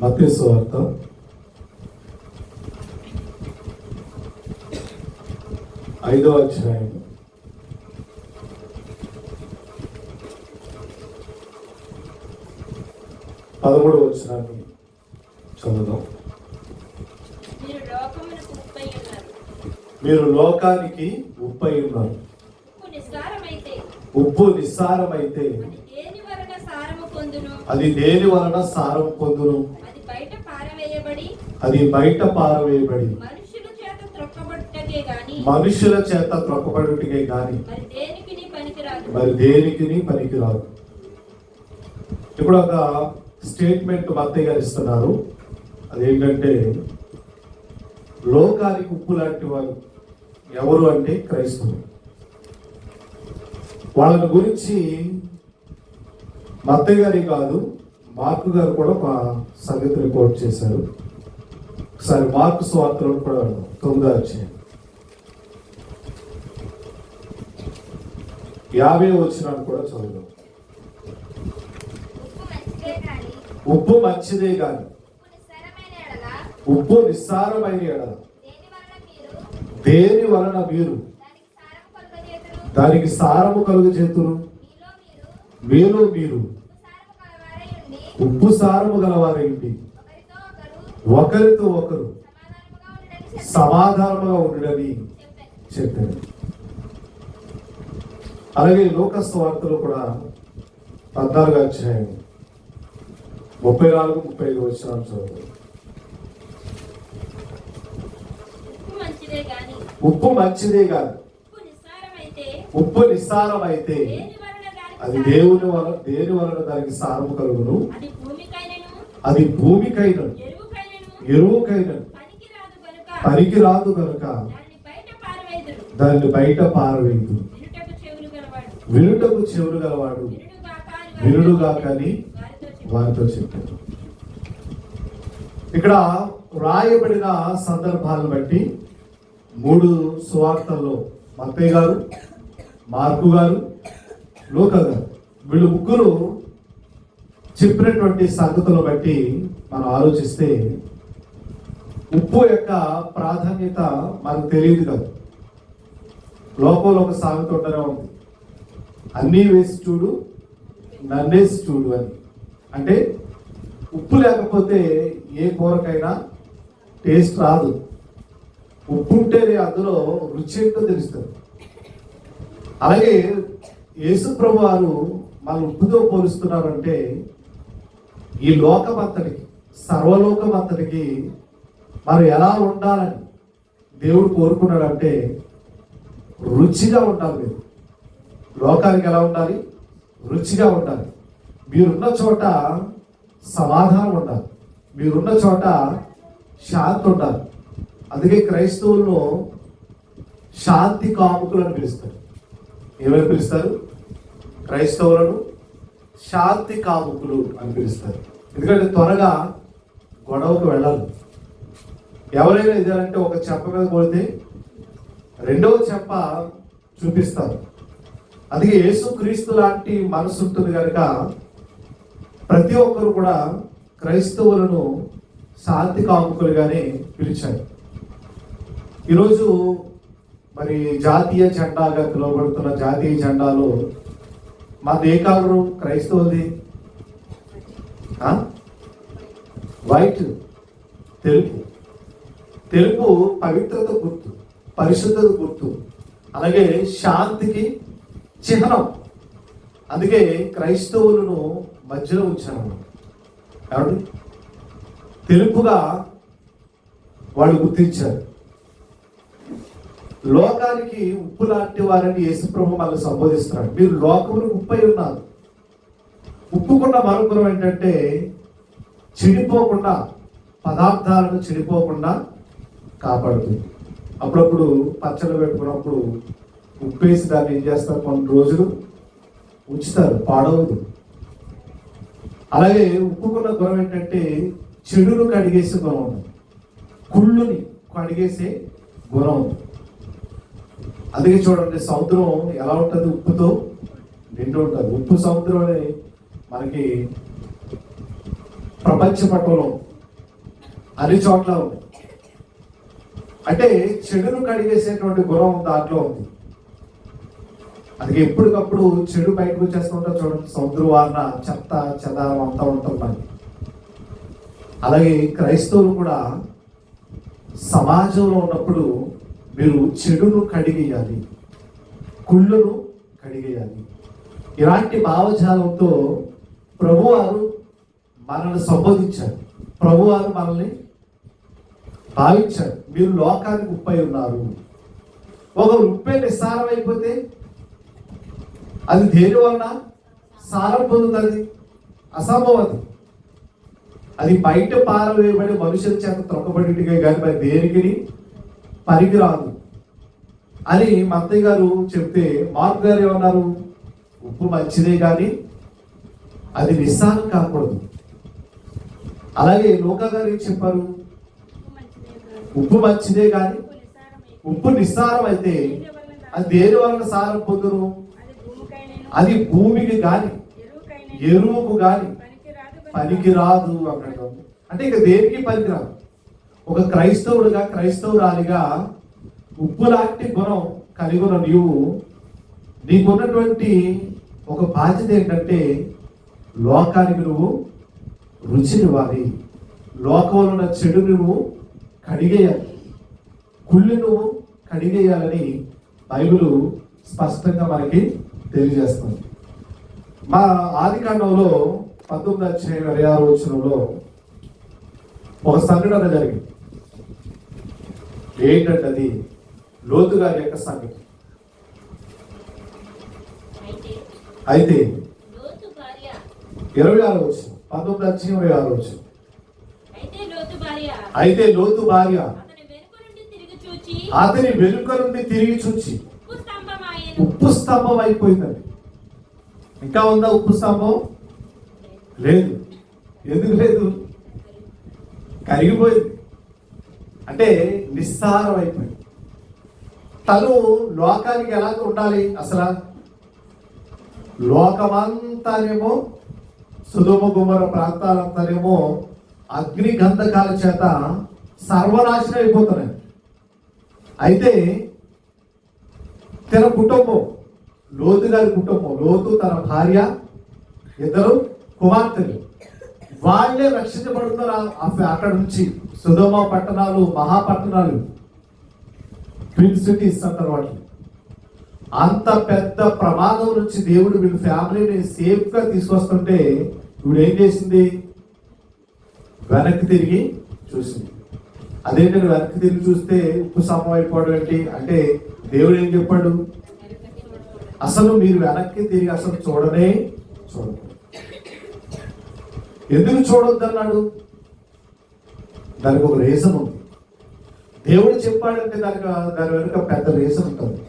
మత్తయి వార్త ఐదో అధ్యాయం. పదమూడు వచ్చినాన్ని చదువుదాం. మీరు లోకానికి ఉప్పై ఉన్నారు. ఉప్పు నిస్సారమైతే అది దేని వలన సారం పొందును? అది బయట పారవేయబడి మనుషుల చేత త్రొక్కబడుటికే గాని మరి దేనికి పనికిరాదు? ఇప్పుడు ఒక స్టేట్మెంట్ మత్తయ్య గారు ఇస్తున్నారు. అదేంటంటే లోకానికి ఉప్పు లాంటి వారు ఎవరు అంటే క్రైస్తవులు. వాళ్ళని గురించి మత్తయ్య గారి కాదు మార్కు గారు కూడా ఒక సంగతి రిపోర్ట్ చేశారు. ఒకసారి మార్కు స్వార్థలు కూడా తొమ్మిదో వచ్చాయి యాభై వచ్చినాను కూడా చదువుదాం. ఉప్పు మంచిదే గాని ఉప్పు నిస్సారమైన ఎడల. దేని వలన మీరు? దానికి సారము కలుగు చేతురు మీలో మీరు? మీరు? ఉప్పు సారము ఉప్పు సారము కలవారై ఉండి గలవారండి ఒకరితో ఒకరు సమాధానముగా సమాధానముగా ఉండడని. చెప్పారు అలాగే లోకస్ వార్తలు కూడా పద్నాలుగు అధ్యాయం ముప్పై నాలుగు ముప్పై ఐదు వచ్చిన చదువు ఉప్పు మంచిదే కాదు. ఉప్పు నిస్సారమైతే వలన దానికి అది దేవుని వలన దేని వలన దానికి సారము కలుగును? అది భూమికైన ఎరువుకైన పనికి రాదు కనుక. దాన్ని బయట పారవేయదు వినుటకు చెవులు గలవాడు. వినుడుగా కానీ వారితో. చెప్పారు ఇక్కడ వ్రాయబడిన సందర్భాలను బట్టి మూడు సువార్తల్లో మత్తయ్య గారు మార్కు గారు లోక గారు వీళ్ళు ముగ్గురు చెప్పినటువంటి సంగతులను బట్టి మనం ఆలోచిస్తే ఉప్పు యొక్క ప్రాధాన్యత మనకు తెలియదు కాదు. లోపల ఒక సామెత ఉంటూనే ఉంది. అన్నీ వేసి చూడు నన్నేసి చూడు అని. అంటే ఉప్పు లేకపోతే ఏ కూరకైనా టేస్ట్ రాదు. ఉప్పు ఉంటేనే అందులో రుచి ఏంటో తెలుస్తుంది. అలాగే యేసుప్రభు వారు మన ఉప్పుతో పోలుస్తున్నారంటే ఈ లోకం అంతటికి సర్వలోకం అంతటికి మరి ఎలా ఉండాలని దేవుడు కోరుకున్నాడంటే రుచిగా ఉండాలి మీరు. లోకానికి ఎలా ఉండాలి? రుచిగా ఉండాలి. మీరున్న చోట సమాధానం ఉండాలి. మీరున్న చోట శాంతి ఉండాలి. అందుకే క్రైస్తవులను శాంతి కాముకులను పిలుస్తారు. ఏమని పిలుస్తారు? క్రైస్తవులను శాంతి కాముకులు అని పిలుస్తారు. ఎందుకంటే త్వరగా గొడవకు వెళ్ళాలి. ఎవరైనా ఇదేనంటే ఒక చెప్ప మీద కొడితే రెండవ చెప్ప చూపిస్తారు. అందుకే యేసు క్రీస్తు లాంటి మనసు ఉంటుంది కనుక ప్రతి ఒక్కరు కూడా క్రైస్తవులను శాంతి కాముకులుగానే పిలిచారు. ఈరోజు మరి జాతీయ జెండాగా పిలువబడుతున్న జాతీయ జెండాలో మాది ఏ కలరు? క్రైస్తవుది వైట్. తెలుపు. తెలుపు పవిత్రత గుర్తు పరిశుద్ధత గుర్తు అలాగే శాంతికి చిహ్నం. అందుకే క్రైస్తవులను మధ్యలో ఉంచాను కాబట్టి తెలుపుగా వాళ్ళు గుర్తించారు. లోకానికి ఉప్పు లాంటి వారని యేసుప్రభు వాళ్ళు సంబోధిస్తున్నాడు. మీరు లోకములు ఉప్పై ఉన్నారు. ఉప్పుకున్న మరొకరం ఏంటంటే చెడిపోకుండా పదార్థాలను చెడిపోకుండా కాపాడుతుంది. అప్పుడప్పుడు పచ్చళ్ళు పెట్టుకున్నప్పుడు ఉప్పేసి దాన్ని ఏం చేస్తారు? కొన్ని రోజులు ఉంచుతారు పాడవదు అలాగే ఉప్పుకున్న గుణం ఏంటంటే చెడును కడిగేసే గుణం ఉంది కుళ్ళుని కడిగేసే గుణం ఉంది అందుకే చూడండి సముద్రం ఎలా ఉంటుంది? ఉప్పుతో నిండు ఉంటుంది. ఉప్పు సముద్రం అని మనకి ప్రపంచ పట్టణం అన్ని చోట్ల ఉంది. అంటే చెడును కడిగేసేటువంటి గుణం దాంట్లో ఉంది. అది ఎప్పటికప్పుడు చెడు బయటకు వచ్చేస్తూ చూడండి. సముద్ర వారణ చెత్త చెదారం అంతా ఉంటుంది అలాగే క్రైస్తవులు కూడా సమాజంలో ఉన్నప్పుడు మీరు చెడును కడిగేయాలి కుళ్ళును కడిగేయాలి. ఇలాంటి భావజాలంతో ప్రభువారు మనల్ని సంబోధించారు. ప్రభువారు మనల్ని భావించారు. మీరు లోకానికి ఉప్పై ఉన్నారు. ఒక ఉప్పే నిస్సారం అయిపోతే అది దేని వలన? సారం పొందుతుంది. అసంభవం అది. అది బయట పారవేయబడి మనుషుల చేత త్రొక్కబడిగా కానీ మరి దేనికి పనికిరాదు. అని మత్తయ్య గారు చెప్తే మార్క్ గారు ఏమన్నారు? ఉప్పు మంచిదే కానీ అది నిస్సారం కాకూడదు. అలాగే లోక గారు ఏం చెప్పారు? ఉప్పు మంచిదే కానీ ఉప్పు నిస్సారం అయితే అది దేని వలన సారం పొందును అది భూమికి కానీ ఎరువుకు గాని పనికిరాదు కనుక అంటే ఇక దేనికి పనికిరాదు? ఒక క్రైస్తవుడుగా క్రైస్తవురాలిగా ఉప్పు లాంటి గుణం కలిగి ఉన్న నీవు నీకున్నటువంటి ఒక బాధ్యత ఏంటంటే లోకానికి నువ్వు రుచినివ్వాలి. లోకంలో ఉన్న చెడు నువ్వు కడిగేయాలి. కుళ్ళి నువ్వు కడిగేయాలని బైబిల్ స్పష్టంగా మనకి తెలియజేస్తుంది. మా ఆది కాండంలో పంతొమ్మిది అధ్యాయం ఇరవై ఆరు వచనంలో ఒక సంఘటన జరిగింది. ఏంటంటే అది లోతు గారి యొక్క సంఘటన. అయితే ఇరవై ఆరు వచ్చిన పంతొమ్మిది అధ్యాయం ఇరవై ఆరు వచ్చిన అయితే లోతు భార్య అతని వెనుక నుండి తిరిగి చూచి ఉప్పు స్తంభం అయిపోయిందండి. ఇంకా ఉందా ఉప్పు స్తంభం? లేదు. ఎందుకు లేదు? కరిగిపోయింది. అంటే నిస్సారం అయిపోయింది. తను లోకానికి ఎలాగ ఉండాలి అసలు? లోకమంతానేమో సుధుమ గుమర ప్రాంతాలంతానేమో అగ్ని గంధకాల చేత సర్వనాశనం అయిపోతున్నాయి. అయితే తన కుటుంబం లోతు గారి కుటుంబం లోతు తన భార్య ఇద్దరు కుమార్తెలు వాళ్ళే రక్షించబడుతున్నారు అక్కడ నుంచి సుధమ పట్టణాలు మహాపట్టణాలు. ట్విన్ సిటీస్ అంటారు వాటిని. అంత పెద్ద ప్రమాదం నుంచి దేవుడు వీళ్ళ ఫ్యామిలీని సేఫ్గా తీసుకొస్తుంటే ఇప్పుడు ఏం చేసింది? వెనక్కి తిరిగి చూసింది. అదేంటంటే వెనక్కి తిరిగి చూస్తే ఉప్పు సమం అయిపోవడం ఏంటి? అంటే దేవుడు ఏం చెప్పాడు? అసలు మీరు వెనక్కి తిరిగి అసలు చూడనే చూడదు ఎందుకు చూడొద్దు అన్నాడు? దానికి ఒక రీజన్ ఉంది. దేవుడు చెప్పాడంటే దానికి దాని వెనుక పెద్ద రీజన్ ఉంటుంది.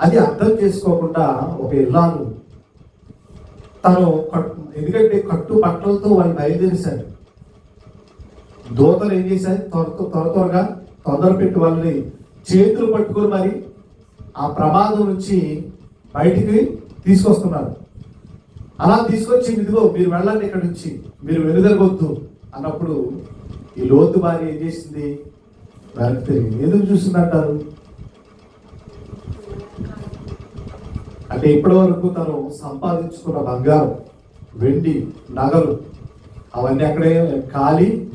అది అర్థం చేసుకోకుండా ఒక ఇల్లాలు తను ఎందుకంటే కట్టు బట్టలతో వాళ్ళు బయలుదేరిశాడు దూతలు ఏం చేశారు? త్వర త్వర త్వరగా తొందర పెట్టి వాళ్ళని చేతులు పట్టుకొని మరి ఆ ప్రమాదం నుంచి బయటికి తీసుకొస్తున్నారు. అలా తీసుకొచ్చి ఇదిగో మీరు వెళ్ళండి ఇక్కడ నుంచి. మీరు వెనుదలగొద్దు అన్నప్పుడు ఈ లోతు భార్య ఏం చేసింది? వెనక్కి తిరిగి ఎందుకు చూసిందంటారు? అంటే ఇప్పటి వరకు తను సంపాదించుకున్న బంగారం. వెండి నగలు అవన్నీ అక్కడే ఖాళీ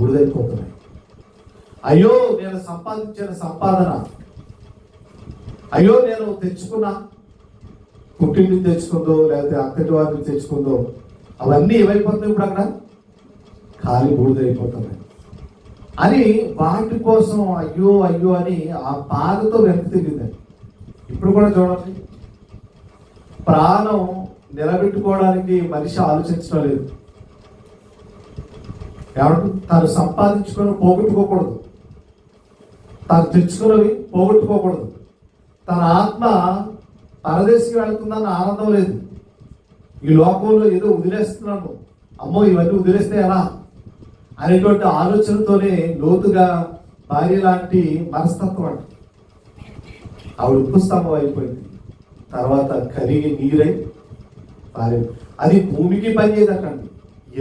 బుడిదైపోతున్నాయి అయ్యో నేను సంపాదించిన సంపాదన. అయ్యో నేను తెచ్చుకున్నా పుట్టింటి తెచ్చుకుందో లేకపోతే అక్కటి వారిని తెచ్చుకుందో అవన్నీ ఏమైపోతున్నాయి ఇప్పుడు అక్కడ? ఖాళీ బూడిదైపోతున్నాయి. అని వాటి కోసం అయ్యో అయ్యో అని ఆ బాధతో వెనక్కి తిరిగిందండి. ఇప్పుడు కూడా చూడండి. ప్రాణం నిలబెట్టుకోవడానికి మనిషి ఆలోచించడం లేదు. ఎవరు తాను సంపాదించుకొని పోగొట్టుకోకూడదు. తాను తెచ్చుకున్నవి పోగొట్టుకోకూడదు. తన ఆత్మ పరదేశికి వెళుతుందన్న ఆనందం లేదు. ఈ లోకంలో ఏదో వదిలేస్తున్నాను అమ్మో ఇవన్నీ వదిలేస్తే ఎలా? అనేటువంటి ఆలోచనతోనే లోతుగా భార్య లాంటి మనస్తత్వం అంట ఆవిడ ఉప్పు స్తంభం అయిపోయింది. తర్వాత కరిగి నీరై అది భూమికి పనిచేయదటండి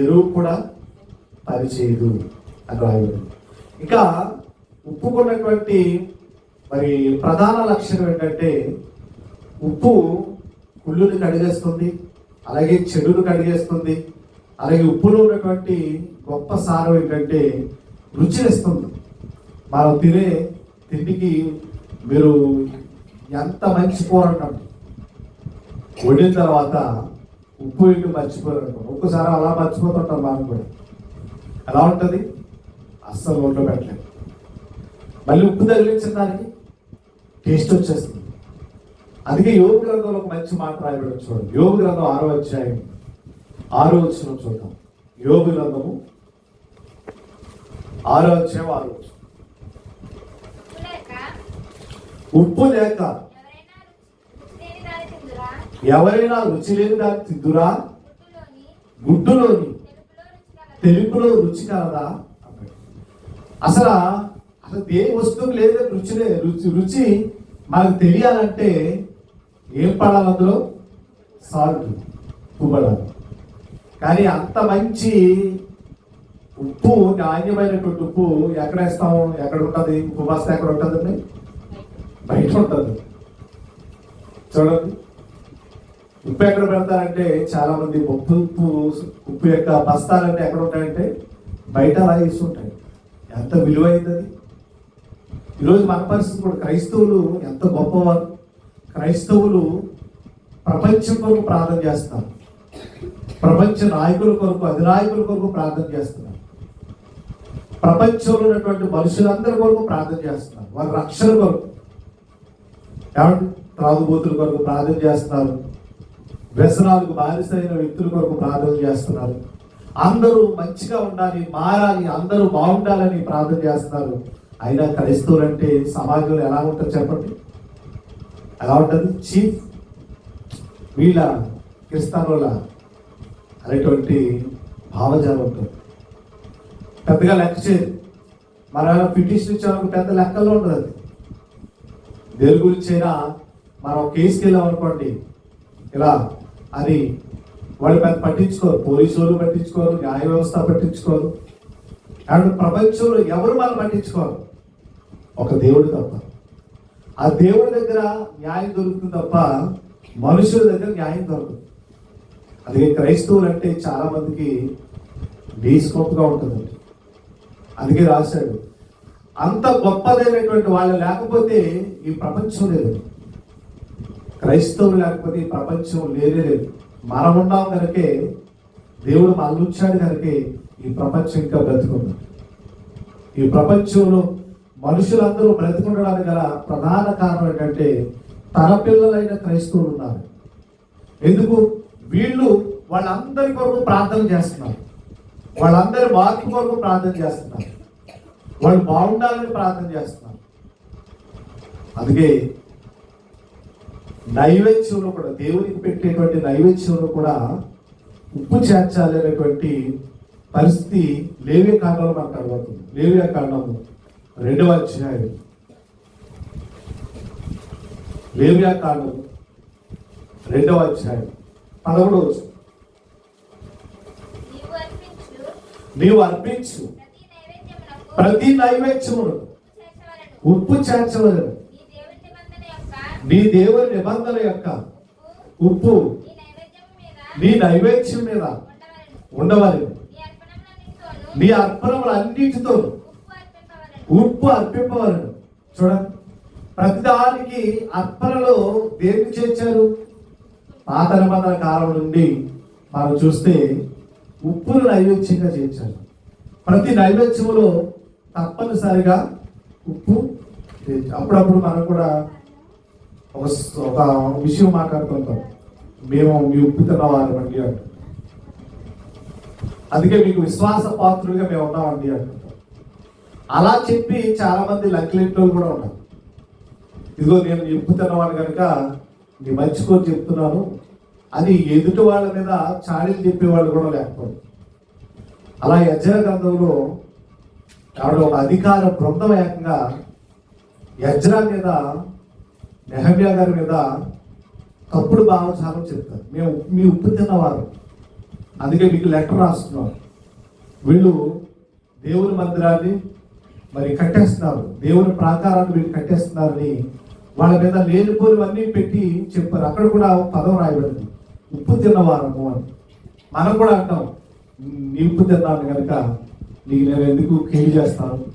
ఎరువు కూడా పనిచేయదు అని రాయబడింది. ఇంకా ఉప్పుకున్నటువంటి మరి ప్రధాన లక్షణం ఏంటంటే ఉప్పు కుళ్ళుని కడిగేస్తుంది అలాగే చెడును కడిగేస్తుంది అలాగే ఉప్పులో ఉన్నటువంటి గొప్ప సారం ఏంటంటే రుచినిస్తుంది. మనం తినే తిండికి మీరు ఎంత మంచి కూర అంటాం? వండిన తర్వాత ఉప్పు ఇంటి మర్చిపోయారు. ఒక్కసారి అలా మర్చిపోతుంటాం మనం కూడా. ఎలా ఉంటుంది? అస్సలు ఒంట్లో పెట్టలేదు మళ్ళీ ఉప్పు తగిలించిన దానికి టేస్ట్ వచ్చేస్తుంది. అందుకే యోగ గ్రంథంలో ఒక మంచి మాట రాయబడి చూడండి. యోగ గ్రంథం ఆరో అధ్యాయం ఆరో వచ్చిన చూద్దాం. యోగ గ్రంథము ఆరో అధ్యాయం ఆరో ఉప్పు లేక ఎవరైనా రుచి లేని దాన్ని తిద్దురా గుడ్డులోని తెలుపులో రుచి కలదా అసలు అసలు ఏ వస్తువు లేదు రుచిలే రుచి రుచి మనకు తెలియాలంటే ఏం పడాలి అందులో? సాల్ట్ ఉప్పు పడాలి కానీ అంత మంచి ఉప్పు నాణ్యమైనటువంటి ఉప్పు ఎక్కడ వేస్తాము? ఎక్కడ ఉంటుంది? ఉప్పు బస్తా ఎక్కడ ఉంటుందండి? బయట ఉంటుంది. చూడండి. ఉప్పు ఎక్కడ పెడతారంటే చాలా మంది ఉప్పు ఉప్పు ఉప్పు యొక్క బస్తాలంటే ఎక్కడ ఉంటాయంటే బయట అలా ఇస్తుంటాయి ఎంత విలువైంది అది? ఈరోజు మన పరిస్థితి కూడా క్రైస్తవులు ఎంత గొప్పవారు. క్రైస్తవులు ప్రపంచం కొరకు ప్రార్థన చేస్తారు ప్రపంచ నాయకుల కొరకు అధినాయకుల కొరకు ప్రార్థన చేస్తున్నారు. ప్రపంచంలో ఉన్నటువంటి మనుషులందరి కొరకు ప్రార్థన చేస్తున్నారు. వారి రక్షణ కొరకు. ఏమంటే త్రాగుబోతుల కొరకు ప్రార్థన చేస్తున్నారు. వ్యసనాలకు బానిసైన వ్యక్తుల కొరకు ప్రార్థన చేస్తున్నారు. అందరూ మంచిగా ఉండాలి మారాలి అందరూ బాగుండాలని ప్రార్థన చేస్తున్నారు. అయినా క్రైస్తవులంటే సమాజంలో ఎలా ఉంటుంది చెప్పండి? ఎలా ఉంటుంది? చీఫ్ వీళ్ళ క్రిస్తానుల అనేటువంటి భావజాలం ఉంటుంది. పెద్దగా లెక్క చేయదు మన పిటిషన్ ఇచ్చేవాళ్ళకి పెద్ద లెక్కల్లో ఉండదు అది. దేని గురించి అయినా మనం కేసుకి వెళ్ళాం అనుకోండి ఇలా అని వాళ్ళు పెద్ద పట్టించుకోరు పోలీసు వాళ్ళు పట్టించుకోరు న్యాయ వ్యవస్థ పట్టించుకోరు. అండ్ ప్రపంచంలో ఎవరు మనం పట్టించుకోరు? ఒక దేవుడు తప్ప. ఆ దేవుడి దగ్గర న్యాయం దొరుకుతుంది తప్ప మనుషుల దగ్గర న్యాయం దొరకదు. అందుకే క్రైస్తవులు అంటే చాలా మందికి డీస్కోప్గా ఉంటుందండి. అందుకే రాశాడు అంత గొప్పదైనటువంటి వాళ్ళు లేకపోతే ఈ ప్రపంచం లేదు క్రైస్తవులు లేకపోతే ఈ ప్రపంచం లేనే లేదు. మనం ఉన్నాం కనుకే దేవుడు మనల్ని ఉంచాడు కనుకే ఈ ప్రపంచం ఇంకా బ్రతుకుంది. ఈ ప్రపంచంలో మనుషులందరూ బ్రతుకుండడానికి గల ప్రధాన కారణం ఏంటంటే తన పిల్లలైన క్రైస్తవులు ఉన్నారు. ఎందుకు? వీళ్ళు వాళ్ళందరి కొరకు ప్రార్థన చేస్తున్నారు. వాళ్ళందరి మార్పు కొరకు ప్రార్థన చేస్తున్నారు. వాళ్ళు బాగుండాలని ప్రార్థన చేస్తున్నారు. అందుకే నైవేద్యంలో కూడా దేవునికి పెట్టేటువంటి నైవేద్యంలో కూడా ఉప్పు చేర్చాలి అనేటువంటి పరిస్థితి లేవే కాండంలో మనకు కనబడుతుంది. లేవే కాండము రెండవ అధ్యాయం. లేవియా కాండము రెండవ అధ్యాయం. పదమూడవ. నీవు అర్పించు. ప్రతి నైవేద్యమును చేర్చవలెను. ఉప్పు చేర్చవలను నీ దేవుని నిబంధన యొక్క నీ దేవుని నిబంధన యొక్క ఉప్పు నీ నైవేద్యం మీద ఉండవాలి నీ అర్పణములు అన్నిటితో ఉప్పు అర్పింపవలను. చూడండి ప్రతిదానికి అర్పణలో దేన్ని చేర్చారు? పాత నిబంధన కాలం నుండి మనం చూస్తే ఉప్పును నైవేద్యంగా చేర్చారు. ప్రతి నైవేద్యములో తప్పనిసరిగా ఉప్పు అప్పుడప్పుడు మనం కూడా ఒక ఒక విషయం మాట్లాడుతుంటాం మేము మీ ఉప్పు తిన్నవారు అండి అంటాం అందుకే మీకు విశ్వాస పాత్రులుగా మేము ఉన్నామండి అంటుంటాం అలా చెప్పి చాలా మంది కూడా ఉన్నారు. ఇదిగో నేను నీ ఉప్పు తిన్నవాడు కనుక నీ మంచి కోరి చెప్తున్నాను. అని ఎదుటి వాళ్ళ మీద చాడీలు చెప్పేవాళ్ళు కూడా లేకపోవడం. అలా యజ్జన గ్రంథంలో ఆవిడ ఒక అధికార బృందం ఏకంగా యజ్రా మీద నెహమ్యా గారి మీద తప్పుడు భావచారం చెప్తారు. మేము మీ ఉప్పు తిన్నవారు. అందుకే మీకు లెటర్ రాస్తున్నాం వీళ్ళు దేవుని మందిరాన్ని మరి కట్టేస్తున్నారు. దేవుని ప్రాకారాన్ని వీళ్ళు కట్టేస్తున్నారని వాళ్ళ మీద లేనిపోనివన్నీ పెట్టి చెప్పారు. అక్కడ కూడా పదం రాయబడింది. ఉప్పు తిన్నవారము అని. మనం కూడా అంటాం నీ ఉప్పు తిన్నాను కనుక నీకు నేను ఎందుకు కేలి చేస్తాను?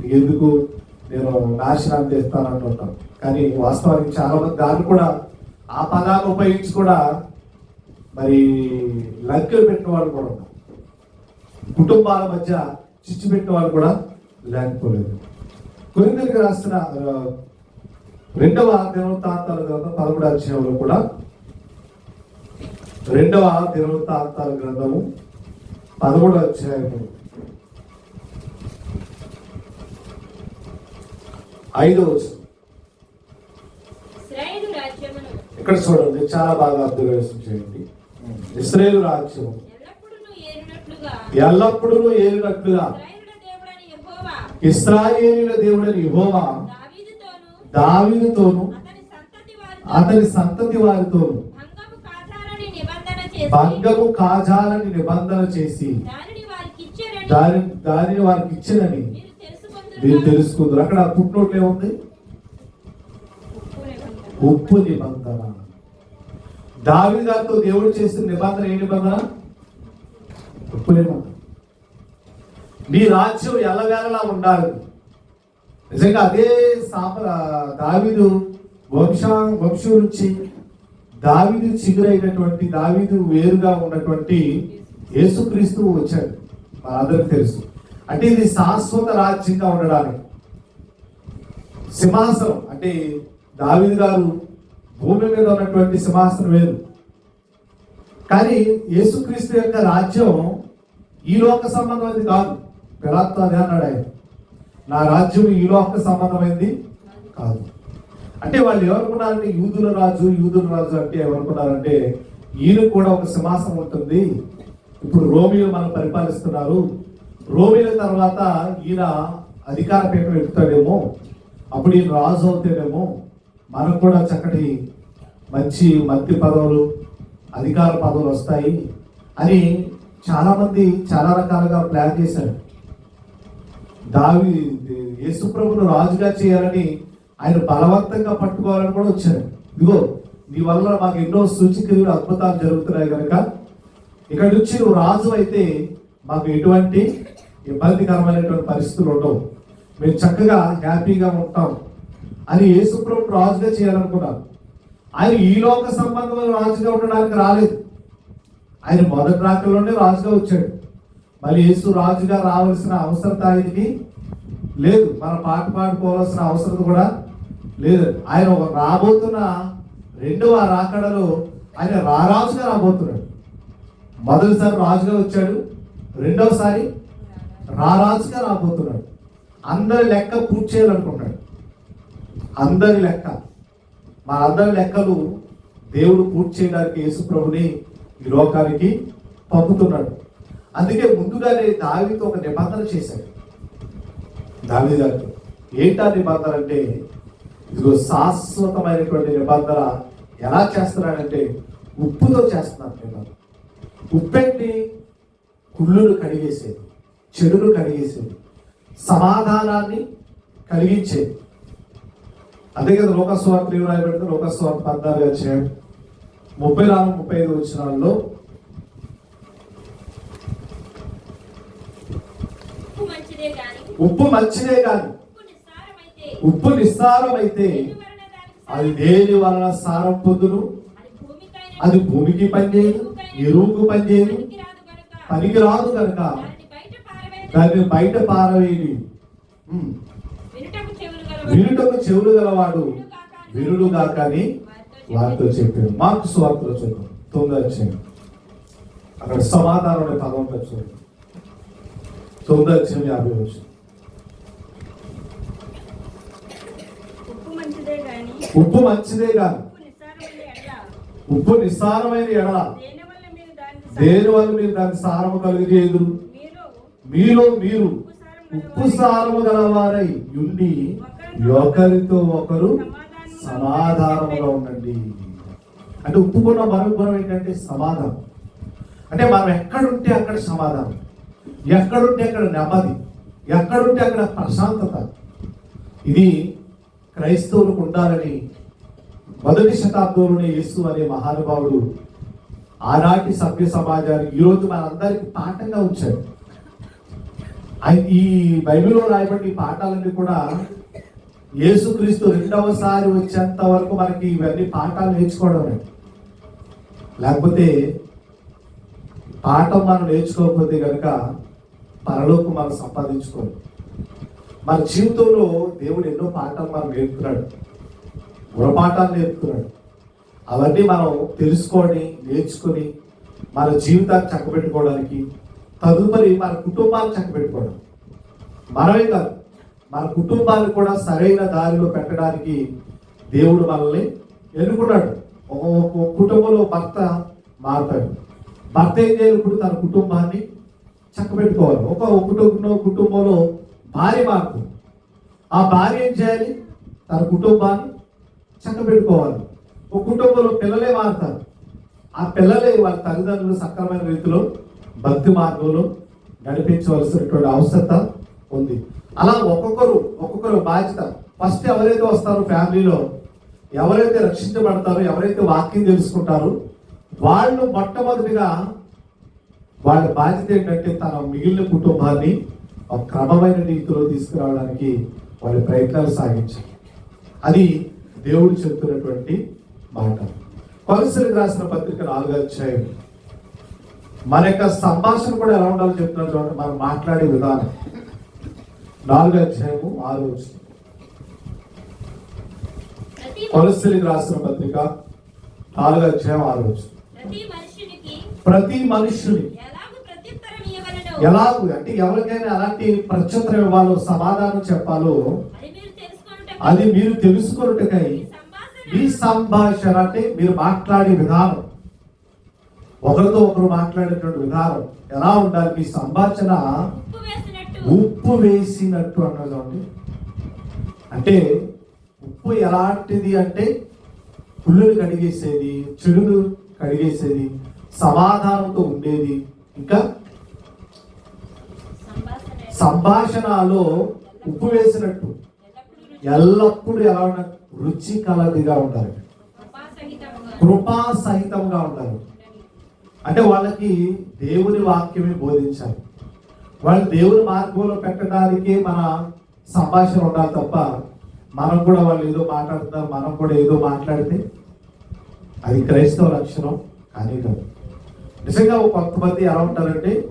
నీకు ఎందుకు నేను నాశనం చేస్తాను? అంటుంటాం కానీ వాస్తవానికి చాలా మంది దాన్ని కూడా ఆ పదాన్ని ఉపయోగించి కూడా మరి లంకెలు పెట్టిన వాళ్ళు కూడా ఉన్నారు. కుటుంబాల మధ్య చిచ్చు పెట్టిన వాళ్ళు కూడా లేకపోలేదు. కొరిందరికి రాసిన రెండవ దినవృత్తాంతాల గ్రంథం పదమూడు అధ్యాయంలో కూడా రెండవ దినవృత్తాంతాల గ్రంథము పదమూడు అధ్యాయము ఐదో ఇక్కడ చూడండి చాలా బాగా అబ్జర్వేషన్ చేయండి. ఇస్రాయేల్ రాజ్యం. ఎల్లప్పుడూ ఏలినట్లుగా. ఇస్రాయేలీల దేవుడని యహోవా దావీదుతోను అతని సంతతి వారితో వారితోను భంగము కాజాలని నిబంధన చేసి దాని దానిని వారికి ఇచ్చిందని మీరు తెలుసుకుందరు. అక్కడ పుట్టినోట్లు ఏముంది? ఉప్పు నిబంధన. దావిదాతో దేవుడు చేసిన నిబంధన ఏ నిబంధన? ఉప్పు నిబంధన. నీ రాజ్యం ఎల్లవేళలా ఉండాలి. నిజంగా అదే సాప దావిదు వంశ వంశం నుంచి దావిదు చిగురైనటువంటి దావిదు వేరుగా ఉన్నటువంటి యేసుక్రీస్తు వచ్చాడు. మనందరికి తెలుసు. అంటే ఇది శాశ్వత రాజ్యంగా ఉండడానికి. సింహాసనం అంటే దావిది గారు భూమి మీద ఉన్నటువంటి సింహాసనం వేరు. కానీ యేసుక్రీస్తు యొక్క రాజ్యం ఈ లోక సంబంధమైనది కాదు. పిలాత్తో అదే అన్నాడు ఆయన. నా రాజ్యం ఈ లోక సంబంధమైనది కాదు. అంటే వాళ్ళు ఏమనుకున్నారంటే యూదుల రాజు యూదుల రాజు అంటే ఏమనుకున్నారంటే ఈయన కూడా ఒక సింహాసనం ఉంటుంది. ఇప్పుడు రోమిలు మనం పరిపాలిస్తున్నారు. రోమిల తర్వాత ఈయన అధికార పీఠం ఎక్కుతాడేమో. అప్పుడు ఈయన రాజు అవుతాడేమో. మనకు కూడా చక్కటి మంచి మంత్రి పదవులు అధికార పదవులు వస్తాయి అని చాలామంది చాలా రకాలుగా ప్లాన్ చేశారు. దావి యేసుప్రభును రాజుగా చేయాలని ఆయన బలవంతంగా పట్టుకోవాలని కూడా వచ్చారు. ఇదిగో నీ వల్ల మాకు ఎన్నో సూచిక్రియలు అద్భుతాలు జరుగుతున్నాయి కనుక ఇక్కడ నుంచి నువ్వు రాజు అయితే మాకు ఎటువంటి ఇబ్బందికరమైనటువంటి పరిస్థితులు ఉండవు. మేము చక్కగా హ్యాపీగా ఉంటాం. అని యేసుప్రభు రాజుగా చేయాలనుకున్నారు. ఆయన ఈ లోక సంబంధమైన రాజుగా ఉండడానికి రాలేదు. ఆయన మొదటి రాకల్లోనే రాజుగా వచ్చాడు. మళ్ళీ యేసు రాజుగా రావాల్సిన అవసరత ఆయనకి లేదు. మన పాట పాడుకోవాల్సిన అవసరం కూడా లేదు. ఆయన రాబోతున్న రెండవ రాకడలో ఆయన రారాజుగా రాబోతున్నాడు. మొదటిసారి రాజుగా వచ్చాడు. రెండవసారి రారాజుగా రాబోతున్నాడు. అందరి లెక్క పూర్తి చేయాలనుకుంటాడు అందరి లెక్క. మా అందరి లెక్కలు దేవుడు పూర్తి చేయడానికి యేసుప్రభుని ఈ లోకానికి పంపుతున్నాడు. అందుకే ముందుగానే దావితో ఒక నిబంధన చేశాడు. దావి గారితో ఏంటా నిబంధన అంటే ఇదిగో శాశ్వతమైనటువంటి నిబంధన ఎలా చేస్తున్నాడంటే ఉప్పుతో చేస్తున్నాడు నిబంధన. ఉప్పెట్టి కుళ్ళును కడిగేసేది చెడును కడిగేసేది సమాధానాన్ని కలిగించేది. అదే కదా లోకస్వార్త ఏం రాయబడితే లోకస్వార్త పద్నాలుగు అధ్యాయం ముప్పై నాలుగు ముప్పై ఐదు వచ్చినాల్లో ఉప్పు మంచిదే గాని ఉప్పు మంచిదే కానీ ఉప్పు నిస్సారమైతే అది దేని వలన సారం పొందును? అది భూమికి పనిచేయదు ఎరువుకు పనిచేయదు పనికి రాదు కనుక దానిని బయట పారవేయదు దాన్ని బయట పారవేయడి ఉమ్. వినుటకు చెవులు గలవాడు వినుటకు చెవులు గలవాడు వినుడుగా కానీ వారితో చెప్పాడు మార్కు స్వార్థలో చూద్దాం. తొమ్మిది అధ్యాయం. అక్కడ సమాధానం అనే పదం చూడండి. తొమ్మిది అధ్యాయం యాభై వచ్చి ఉప్పు మంచిదే కాదు ఉప్పు నిస్సారమైన ఎడల. దేని వల్ల మీరు దానికి సారము? కలిగేదు మీరు మీలో మీరు ఉప్పు సారము గలవారై ఉండి ఒకరితో ఒకరు సమాధానముగా ఉండండి. అంటే ఉప్పుకున్న మరుగుణం ఏంటంటే సమాధానం. అంటే మనం ఎక్కడుంటే అక్కడ సమాధానం. ఎక్కడుంటే అక్కడ నెమ్మది. ఎక్కడుంటే అక్కడ ప్రశాంతత. ఇది క్రైస్తవులకు ఉండాలని మొదటి శతాబ్దంలోనే యేసు అనే మహానుభావుడు ఆనాటి సభ్య సమాజానికి ఈరోజు మనందరికీ పాఠంగా ఉంచాడు. ఈ బైబిల్లో రాయబడిన ఈ పాఠాలన్నీ కూడా యేసుక్రీస్తు రెండవసారి వచ్చేంత వరకు మనకి ఇవన్నీ పాఠాలు నేర్చుకోవడమే లేకపోతే పాఠం మనం నేర్చుకోకపోతే కనుక పరలోకం మనం సంపాదించుకోవాలి మన జీవితంలో దేవుడు ఎన్నో పాఠాలు మనం నేర్పుతున్నాడు. గుణపాఠాలు నేర్పుతున్నాడు. అవన్నీ మనం తెలుసుకొని నేర్చుకొని మన జీవితాన్ని చక్కబెట్టుకోవడానికి తదుపరి మన కుటుంబాన్ని చక్కబెట్టుకోవడం. మనమే కాదు మన కుటుంబాన్ని కూడా సరైన దారిలో పెట్టడానికి దేవుడు మనల్ని ఎన్నుకున్నాడు. ఒక కుటుంబంలో భర్త మారుతాడు. భర్త ఏం చేయాలి ఇప్పుడు తన కుటుంబాన్ని చక్కబెట్టుకోవాలి. ఒక ఒక కుటుంబంలో భార్య మారుతుంది ఆ భార్య ఏం చేయాలి? తన కుటుంబాన్ని చక్కబెట్టుకోవాలి. ఒక కుటుంబంలో పిల్లలే మారుతారు. ఆ పిల్లలే వాళ్ళ తల్లిదండ్రులు సక్రమైన రీతిలో భక్తి మార్గంలో నడిపించవలసినటువంటి అవసరత ఉంది. అలా ఒక్కొక్కరు ఒక్కొక్కరు బాధ్యత. ఫస్ట్ ఎవరైతే వస్తారో ఫ్యామిలీలో ఎవరైతే రక్షించబడతారో ఎవరైతే వాక్యం తెలుసుకుంటారో వాళ్ళు మొట్టమొదటిగా వాళ్ళ బాధ్యత ఏంటంటే తన మిగిలిన కుటుంబాన్ని ఒక క్రమమైన రీతిలో తీసుకురావడానికి వాళ్ళ ప్రయత్నాలు సాగించాలి అది దేవుడు చెప్తున్నటువంటి మాట. కొలసరికి రాసిన పత్రిక నాలుగో అధ్యాయం. మన యొక్క సంభాషణ కూడా ఎలా ఉండాలో చెప్తున్నారు చూడండి మనం మాట్లాడే విధానం. నాలుగో అధ్యాయము ఆరు కొలసరికి రాసిన పత్రిక నాలుగో అధ్యాయం ఆరు ప్రతి మనుష్యుని ఎలాగూ ఎలాగూ అంటే ఎవరికైనా అలాంటి ప్రత్యుత్తరం ఇవ్వాలో సమాధానం చెప్పాలో అది మీరు సంభాషణ మీ సంభాషణ అంటే మీరు మాట్లాడే విధానం. ఒకరితో ఒకరు మాట్లాడేటువంటి విధానం ఎలా ఉండాలి? మీ సంభాషణ ఉప్పు వేసినట్టు అన్నదండి అంటే ఉప్పు ఎలాంటిది అంటే పుల్లులు కడిగేసేది చెడులు కడిగేసేది సమాధానంతో ఉండేది. ఇంకా సంభాషణలో ఉప్పు వేసినట్టు. ఎల్లప్పుడూ ఎలా రుచి కలదిగా ఉండాలి. కృపా సహితంగా ఉండాలి. అంటే వాళ్ళకి దేవుని వాక్యమే బోధించాలి. వాళ్ళు దేవుని మార్గంలో పెట్టడానికి మన సంభాషణ ఉండాలి తప్ప మనం కూడా వాళ్ళు ఏదో మాట్లాడుతున్నారు మనం కూడా ఏదో మాట్లాడితే అది క్రైస్తవ లక్షణం కానీ కాదు. నిజంగా ఒక కొంతమంది ఎలా ఉంటారంటే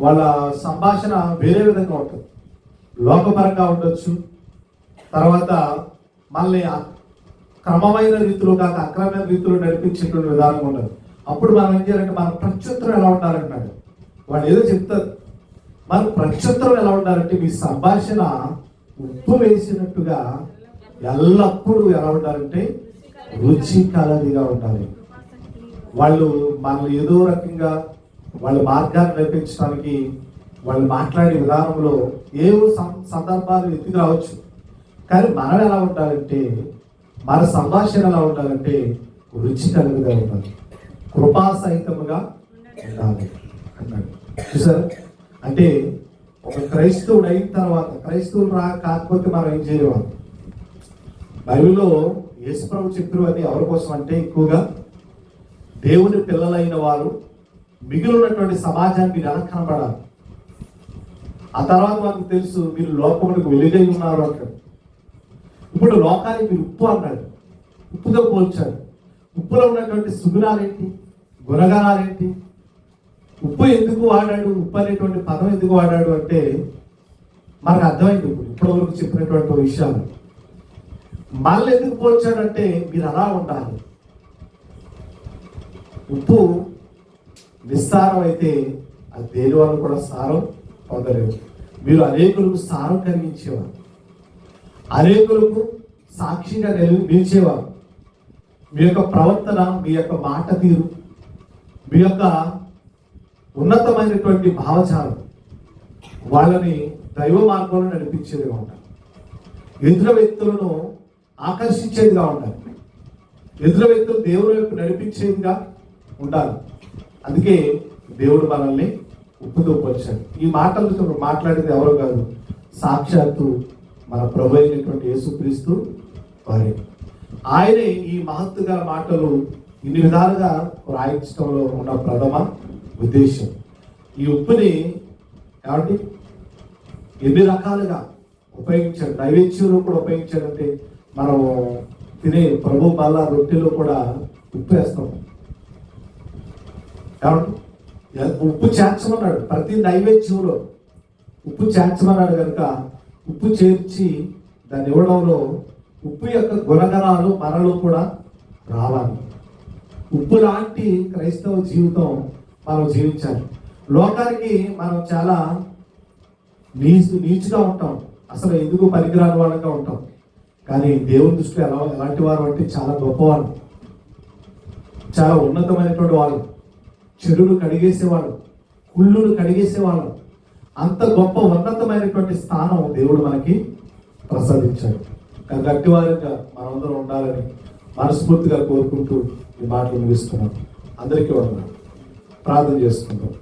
వాళ్ళ సంభాషణ వేరే విధంగా ఉంటుంది. లోకపరంగా ఉండొచ్చు. తర్వాత మళ్ళీ క్రమమైన రీతిలో కాక అక్రమైన రీతిలో నడిపించేటువంటి విధానం ఉండదు. అప్పుడు మనం ఏం చేయాలంటే మన ప్రత్యుత్తరం ఎలా ఉండాలంటాడు వాడు ఏదో చెప్తారు. మరి ప్రత్యుత్తరం ఎలా ఉండాలంటే మీ సంభాషణ ఉప్పు వేసినట్టుగా ఎల్లప్పుడూ ఎలా ఉండాలంటే రుచి కలదిగా ఉండాలి. వాళ్ళు మనల్ని ఏదో రకంగా వాళ్ళ మార్గాన్ని నేర్పించడానికి వాళ్ళు మాట్లాడే విధానంలో ఏవో సందర్భాలు ఎత్తుకు రావచ్చు. కానీ మనం ఎలా ఉండాలంటే మన సంభాషణ ఎలా ఉండాలంటే రుచి కలుగుగా ఉండాలి. కృపాసహితముగా ఉండాలి. అన్నాడు. చూసారు? అంటే ఒక క్రైస్తవుడు అయిన తర్వాత క్రైస్తవులు రా కాకపోతే మనం ఏం చేయలేము. బైబిల్లో యేసుప్రభు చెప్పిన అది ఎవరి కోసం అంటే ఎక్కువగా దేవుని పిల్లలైన వారు మిగిలినటువంటి సమాజానికి మీరు ఎలా కనబడాలి. ఆ తర్వాత మనకు తెలుసు మీరు లోకములకు వెలుగై ఉన్నారు అంటాడు. ఇప్పుడు లోకానికి మీరు ఉప్పు అన్నాడు. ఉప్పుతో పోల్చాడు. ఉప్పులో ఉన్నటువంటి సుగుణాలేంటి? గుణగణాలేంటి ఉప్పు ఎందుకు వాడాడు? ఉప్పు అనేటువంటి పదం ఎందుకు వాడాడు అంటే మనకు అర్థమైంది ఇప్పుడు ఇప్పటివరకు చెప్పినటువంటి విషయాలు. మళ్ళీ ఎందుకు పోల్చాడంటే మీరు అలా ఉండాలి. ఉప్పు నిస్సారం అయితే అది దేని వాళ్ళు కూడా సారం పొందలేదు మీరు అనేకులకు సారం కలిగించేవారు. అనేకులకు సాక్షిగా నిలు నిలిచేవారు. మీ యొక్క ప్రవర్తన మీ యొక్క మాట తీరు మీ యొక్క ఉన్నతమైనటువంటి భావజాలం వాళ్ళని దైవ మార్గంలో నడిపించేదిగా ఉండాలి. ఎదుర వ్యక్తులను ఆకర్షించేదిగా ఉండాలి. ఎదుర వ్యక్తులు దేవుని వైపు నడిపించేదిగా ఉండాలి. అందుకే దేవుడు మనల్ని ఉప్పుదోపరిచాడు ఈ మాటలతో మాట్లాడేది ఎవరు కాదు సాక్షాత్తు మన ప్రభు అయినటువంటి యేసుక్రీస్తు వారే. ఆయనే ఈ మహత్తుగా మాటలు ఇన్ని విధాలుగా రాయించడంలో ఉన్న ప్రథమ ఉద్దేశం. ఈ ఉప్పుని ఏమంటే ఎన్ని రకాలుగా ఉపయోగించాడు నైవేద్యంలో కూడా ఉపయోగించాడంటే మనం తినే ప్రభు బల్ల రొట్టెలో కూడా ఉప్పు వేస్తాం. ఉప్పు చేర్చమన్నాడు. ప్రతి నైవేద్యంలో ఉప్పు చేర్చమన్నాడు కనుక ఉప్పు చేర్చి దాన్ని ఇవ్వడంలో ఉప్పు యొక్క గుణగణాలు మనలో కూడా రావాలి. ఉప్పు లాంటి క్రైస్తవ జీవితం మనం జీవించాలి. లోకానికి మనం చాలా నీచు నీచుగా ఉంటాం. అసలు ఎందుకు పనికిరాని వాళ్ళగా ఉంటాం? కానీ దేవుని దృష్టిలో ఎలా ఎలాంటి వారు అంటే చాలా గొప్పవారు. చాలా ఉన్నతమైనటువంటి వాళ్ళు చెడులు కడిగేసేవాడు కుళ్ళును కడిగేసేవాడు అంత గొప్ప ఉన్నతమైనటువంటి స్థానం దేవుడు మనకి ప్రసాదించాడు. కానీ గట్టివారిగా మనందరం ఉండాలని మనస్ఫూర్తిగా కోరుకుంటూ ఈ మాటలు ముగిస్తున్నాం. అందరికీ వందనాలు. ప్రార్థన చేసుకుంటాం.